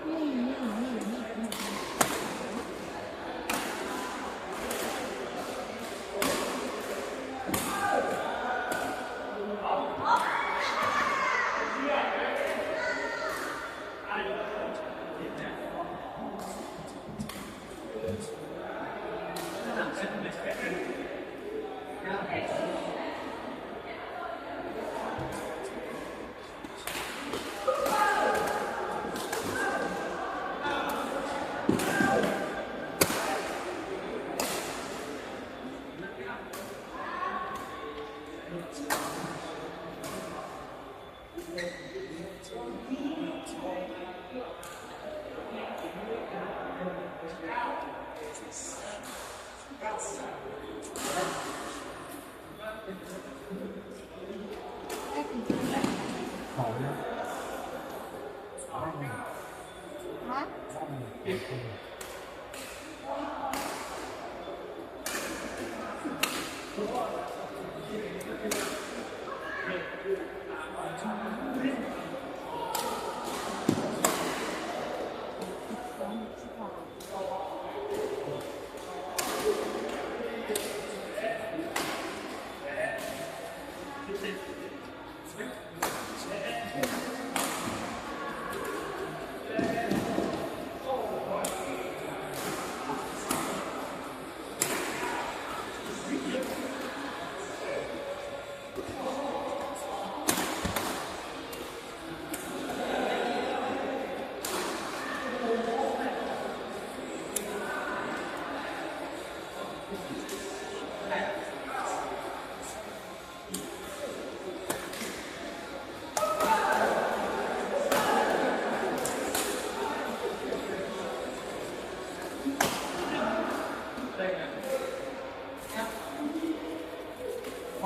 ห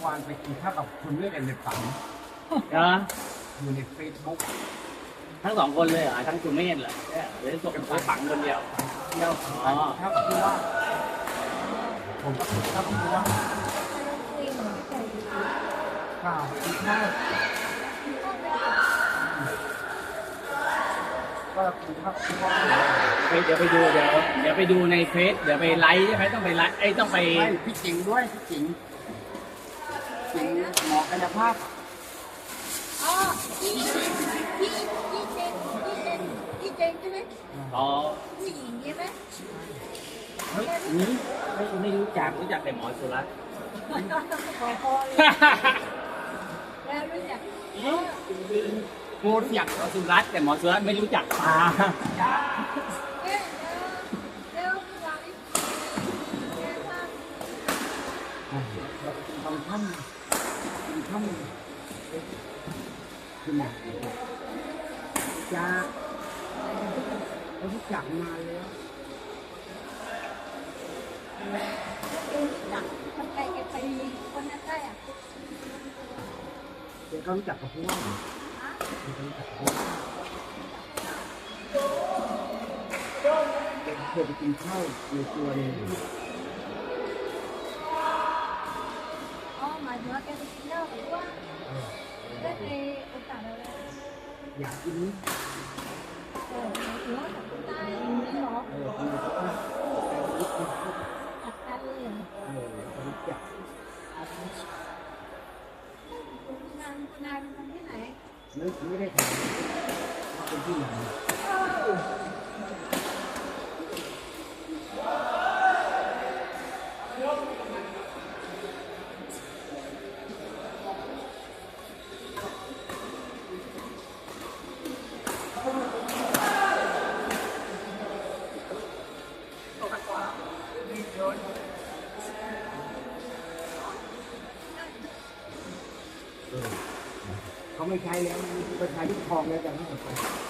อวานไปกินข้าวกับคุณเลือดในฝันเหรออยู่ในเฟซบุ๊กทั้งสองคนเลยเหรอทั้งคุณเมธเหรอหรือส่งไปฝังคนเดียวเที่ยวอ๋อข้าวกับผู้ว่าผมก็กินข้าวกับผู้ว่าคุยเหมือนไม่เคยดูข้าวกินข้าวก็กินข้าวกับผู้ว่าไปเดี๋ยวไปดูเดี๋ยวเดี๋ยวไปดูในเฟซเดี๋ยวไปไลฟ์ใช่ไหมต้องไปไลฟ์ไอ้ยต้องไปไม่พี่จิงด้วยพี่จิงจิง หมอกายภาพอ๋อพี่พี่พี่เจนพี่เจนพี่เจนใช่ไหมอ๋อผู้หญิงใช่ไหมเฮ้ยนี่ไม่ไม่รู้จักรู้จักแต่หมอสุรัตน์พอพอเลยแล้วรู้จักกูรู้จักหมอสุรัตน์แต่หมอสุรัตน์ไม่รู้จักปลาเอ๊ะแล้วแล้วหลังแกว่าเรากิน ทำท่านกินท่านคือหมอกจ้าเรารู้จักมาแล้วรู้จักทำไมแกไปคนนั้นได้อะเดี๋ยวก็รู้จักกับผู้ว่าเดี๋ยวก็รู้จักกับผู้ว่าเดี๋ยวเคยไปกินข้าวในตัวหนึง อยากกินนี้เออหมายถึงว่าจากคนใต้นี่เหรอเออคุณบอกว่าแต่รู้จัดกันเลยเอเออรู้จับนายคุณนายเป็นที่ไหนไม่ไม่ได้ถามว่าเป็นที่ไหน ใช้แล้วไปใช้ที่คลองแล้วแต่ไม่สนใจ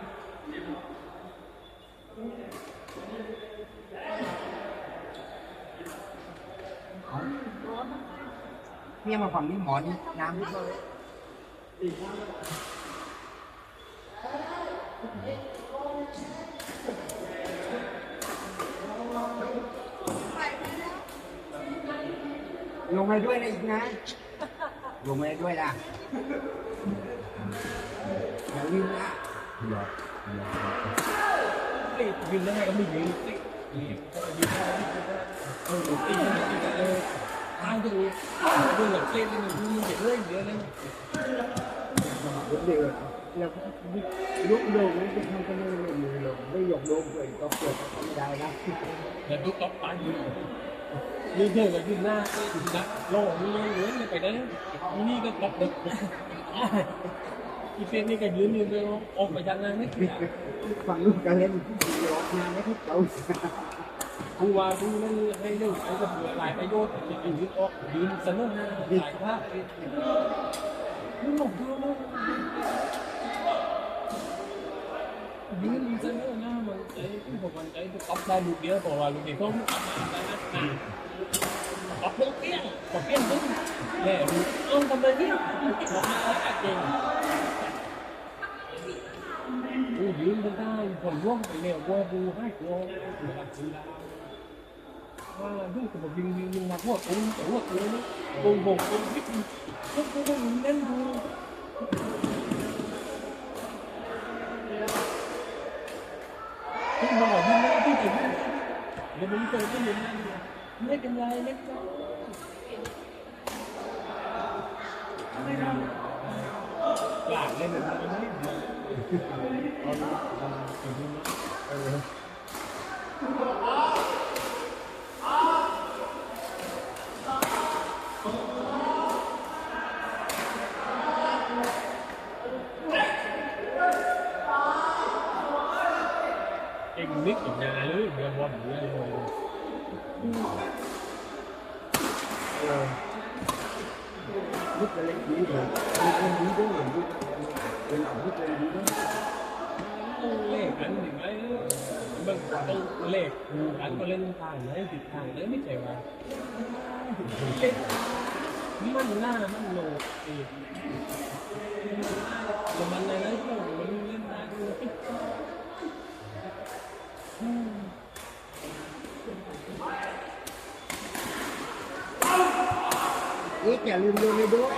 หนังลงผู้ชายมันผมหนังมอกกันไม่รู้นี่นะมันก็สี่ท่าเนี่ยมาฝั่งนี้หมอนี่น้ำนิดเดียวเลยลงไปด้วยนะอีกนะ ลงไปด้วยล่ะอย่าลืมนะติดยืนได้ก็ไม่ยืนติดยืนได้เออติดติดเออ ทางดูดูแบบเล่นเล่นดูเด็กเล่นเยอะเลยเดี๋ยวเราลุกโยกนี่จะทำกันไม่ได้เลยหรอกไม่ยกโยกเลยก็เกิดไม่ได้นะแต่ดูก๊อปไปยืนยืนเถอะยืนหน้ายืนหน้าโล่นี่เว้ยไปได้นี่ก็ก๊อปเด็กอีเฟนนี่ก็ยืนยืนไปออกไปทางนั้นนี่ฝั่งนู้นก็เล่นหลอกงานให้เขา ผู้ว่าผู้นั่นให้เรื่องไอ้ก็เผื่อหลายประโยชน์ยืนออกยืนเสนอหน้าหลายภาพมึงหลงดูมั้งยืนเสนอหน้ามันไอ้ผู้ประกันไอ้ก๊อปได้ลูกเดียวเพราะว่าลูกเดียวเขาก๊อปมาได้นะก๊อปเปี้ยงก๊อปเปี้ยงตึ้งแน่ดูเอ้าทำไมเนี่ยก๊อปมาเก่งกูยืนได้ผมร่วงไปเนี่ยวัวบูให้กูหลักสีดาวว่าลูกผมยิงยิงยิงมาพวกกูแต่ว่ากูนี่วงเล่นกูที่มาบอกยิงเล่นที่ถึงเดี๋ยว มึงเจอที่ยิงเล่นไม่เป็นไรเล่นจ้าไม่ทำกลาดเล่นมันไม่ได้ เอ็งนิดอีกนานเลยเดือนวันเดือนเลย lúc là lên đi rồi lên đi đó rồi đi lên ổng lúc lên đi đó เลขอันหนึ่งไอ้บางตัวเลขอันก็เล่นทางไหนผิดทางไหนไม่ใช่ว่ามันหน้ามันโลกอีกแต่มันในนั้นพวกมันเล่นได้ด้วย ít อย่าลืมโยนไปด้วย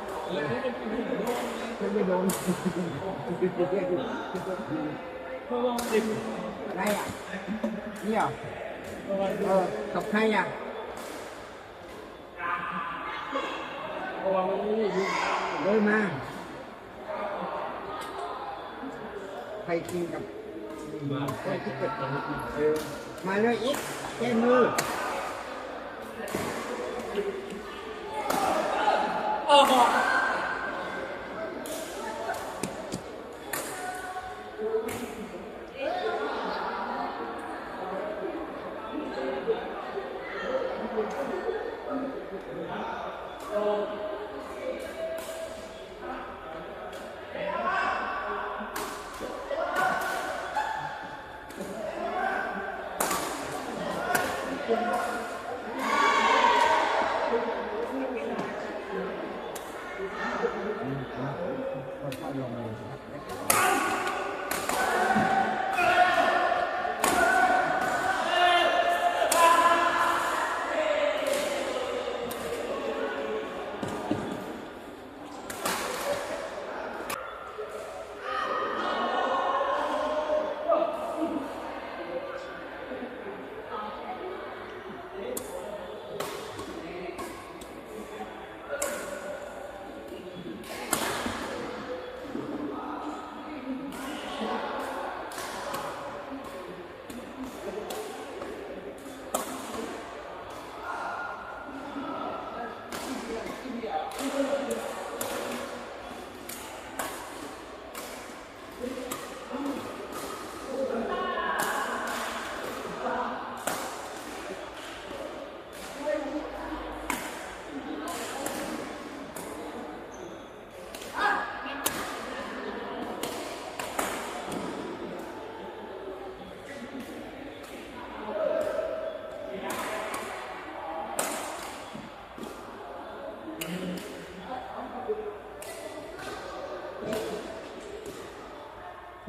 โดนโยนโดนโยนโดนไม่โดนนี่ต้องของลงเหมือนไม่ต้องโดนโดนเพราะว่าคนอย่างนี้ตักได้โต๊ะเอาของโน้ตแล้วก็เป็นคนโดนไม่โดนเพรอะนี่เหรอเออกับใครอะเพราะว่ามันไม่ได้อยู่เลยมา ใครกินกับ มาใกล้ที่เกิดเหตุเออมาเลยอีกแก้มือ ค่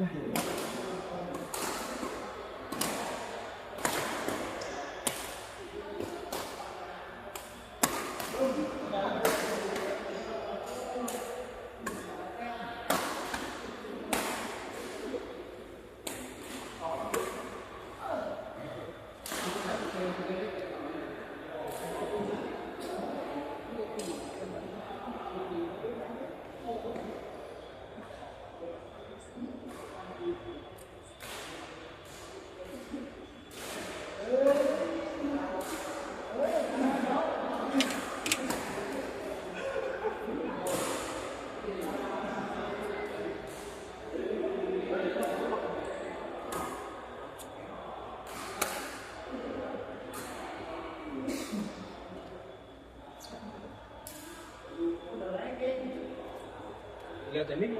เห ลือแต่นิด